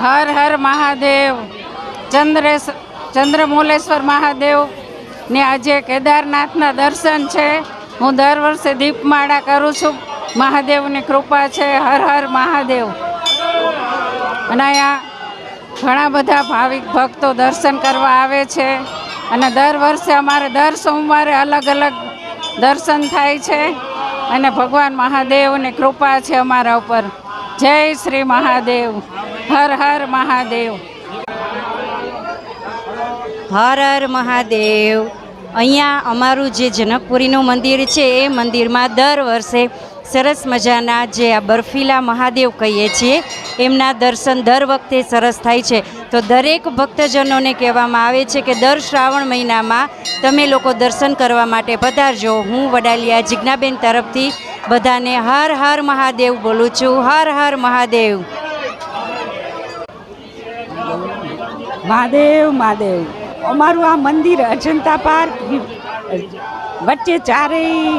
હર હર મહાદેવ. ચંદ્રેશ, ચંદ્રમૂલેશ્વર મહાદેવ ને આજે કેદારનાથના દર્શન છે. હું દર વર્ષે દીપમાળા કરું છું. મહાદેવની કૃપા છે. હર હર મહાદેવ. અને અહીંયા ઘણા બધા ભાવિક ભક્તો દર્શન કરવા આવે છે. અને દર વર્ષે અમારે દર સોમવારે અલગ અલગ દર્શન થાય છે. અને ભગવાન મહાદેવની કૃપા છે અમારા ઉપર. જય શ્રી મહાદેવ. હર હર મહાદેવ. હર હર મહાદેવ. અહીંયા અમારું જે જનકપુરીનું મંદિર છે, એ મંદિરમાં દર વર્ષે સરસ મજાના જે આ બર્ફીલા મહાદેવ કહીએ છીએ, એમના દર્શન દર વખતે સરસ થાય છે. તો દરેક ભક્તજનોને કહેવામાં આવે છે કે દર શ્રાવણ મહિનામાં તમે લોકો દર્શન કરવા માટે પધારજો. હું વડાલિયા જિજ્ઞાબેન તરફથી બધાને હર હર મહાદેવ બોલું છું. હર હર મહાદેવ. મહાદેવ મહાદેવ. અમારું આ મંદિર અજંતા પાર્ક વચ્ચે ચારેય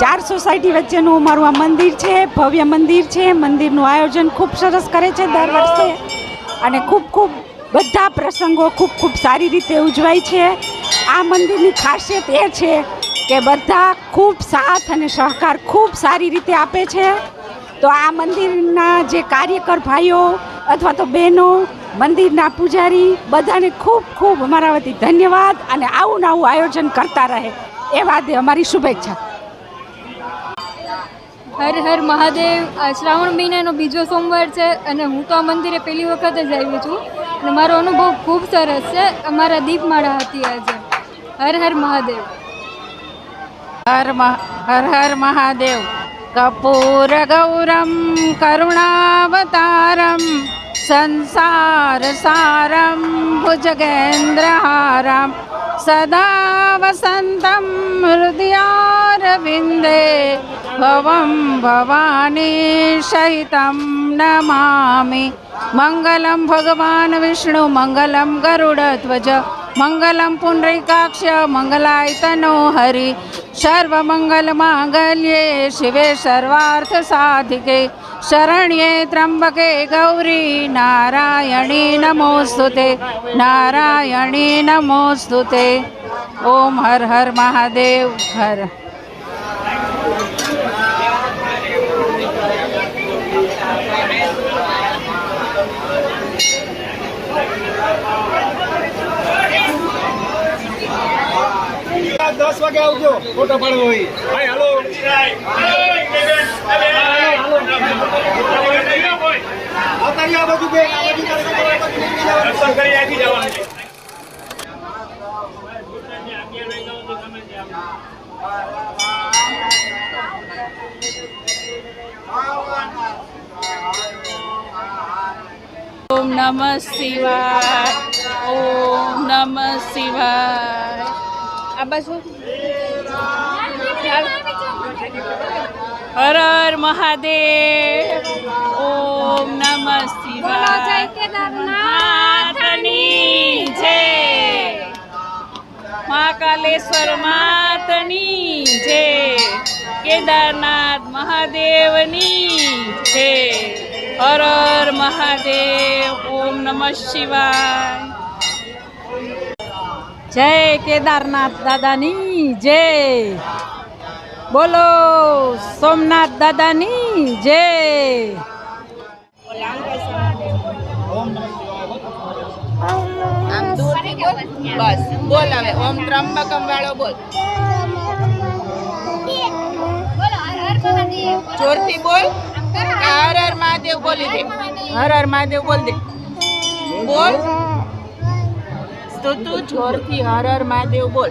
ચાર સોસાયટી વચ્ચેનું અમારું આ મંદિર છે, ભવ્ય મંદિર છે. મંદિરનું આયોજન ખૂબ સરસ કરે છે દર વર્ષે. અને ખૂબ ખૂબ બધા પ્રસંગો ખૂબ ખૂબ સારી રીતે ઉજવાય છે. આ મંદિરની ખાસિયત એ છે કે બધા ખૂબ સાથ અને સહકાર ખૂબ સારી રીતે આપે છે. તો આ મંદિરના જે કાર્યકર ભાઈઓ અથવા તો બહેનો મંદિરના પૂજારી બધાને ખૂબ ખૂબ અમારા વતી ધન્યવાદ અને આવું ને આવું આયોજન કરતા રહે એ વાતે અમારી શુભેચ્છા. હર હર મહાદેવ. આ શ્રાવણ મહિનાનો બીજો સોમવાર છે અને હું તો આ મંદિરે પહેલી વખત જ આવી છું. અને મારો અનુભવ ખૂબ સરસ છે. અમારા દીપમાળા હતી આજે. હર હર મહાદેવ. હર મહ- હર હર મહાદેવ. કપૂર ગૌરમ કરુણાવતારમ. સદા વસંતમ હૃદયારવિંદે ભવમ ભવાની સહિતમ નમામિ મંગલમ ભગવાન વિષ્ણુ મંગલમ ગરુડધ્વજ મંગલમ પુંડરીકાક્ષ મંગલાય તનો હરિ સર્વમંગલમાંગલ્યે શિવે સર્વાર્થ સાધિકે શરણ્યે ત્રંબકે ગૌરી નારાયણી નમોસ્તુતે નારાયણી નમોસ્તુતે ઓમ હર હર મહાદેવ હર દસ વાગે આવજો ફોટો પાડવો હોય હાલો આવતા રહ્યા આ બાજુ બેન, આ બાજુ દર્શન કરી આપી જવાનું ઓમ નમઃ શિવાય ઓમ નમઃ શિવાય આ બાજુ હર હર મહાદેવ. ઓમ નમ શિવાય. માતની જય મહાકાલેશ્વર માતની જય. કેદારનાથ મહાદેવની જય. હર હર મહાદેવ. ઓમ નમઃ શિવાય. જય કેદારનાથ દાદાની જય. બોલો સોમનાથ દાદાની જય. બસ, બોલ હવે, ઓમ ત્રંબકમ વાળો બોલ. જોરથી બોલ. હર મહાદેવ બોલી દે. હર મહાદેવ બોલ દે. બોલ. તો તું જોરથી હર હર મહાદેવ બોલ.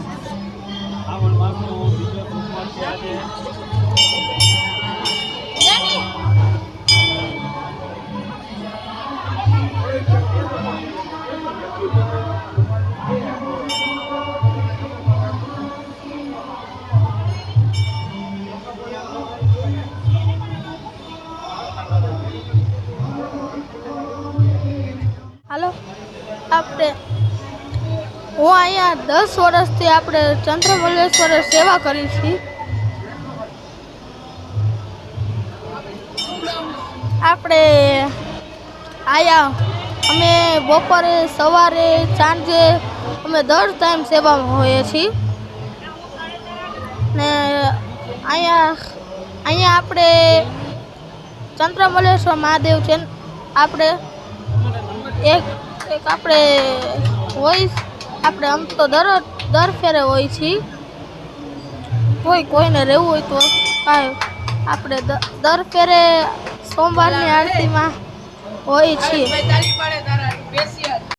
હું અહીંયા દસ વર્ષથી આપણે ચંદ્રમલ્લેશ્વરે સેવા કરી છીએ. આપણે આયા, અમે બપોરે, સવારે, સાંજે, અમે દર ટાઈમ સેવામાં હોઈએ છીએ. ને અહીંયા અહીંયા આપણે ચંદ્રમલ્લેશ્વર મહાદેવ છે આપણે એક એક આપણે હોય આપણે આમ તો દર દર ફેરે હોય છીએ. કોઈ કોઈને રહેવું હોય તો કાંઈ. આપણે દર ફેરે સોમવારની આરતીમાં હોય છીએ.